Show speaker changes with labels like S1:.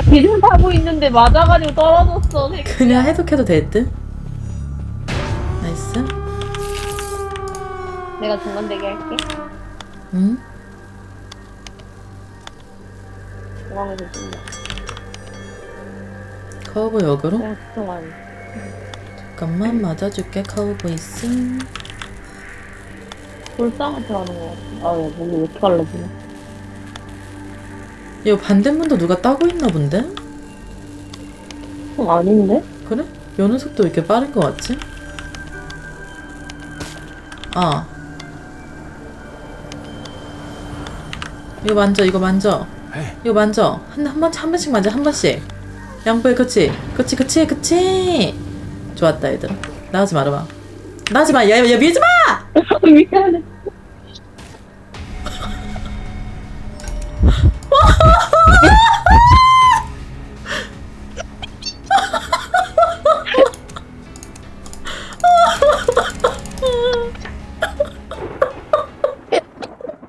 S1: 나 기준 타고 있는데 맞아가지고 떨어졌어.
S2: 그냥 해독해도 될 듯? 나이스
S1: 내가 중간 대기 할게.
S2: 응?
S1: 중앙에서 뛴다.
S2: 커브 역으로?
S1: 집중하니.
S2: 잠깐만 맞아줄게 카우보이스
S1: 불쌍한테 가는 거 같아. 아, 야, 몸이 어떻게 갈라지나?
S2: 이거 반대문도 누가 따고 있나 본데?
S1: 어, 아닌데?
S2: 그래? 여는 속도 왜 이렇게 빠른 거 같지? 아 이거 만져 이거 만져 이거 만져 한, 한 번, 한 번씩 만져 한 번씩 양보해 그치 그치 그치 그치 좋았다 얘들아 나가지 말아봐 나가지 마! 야, 야 밀지 마!
S1: 미안해. Whoa!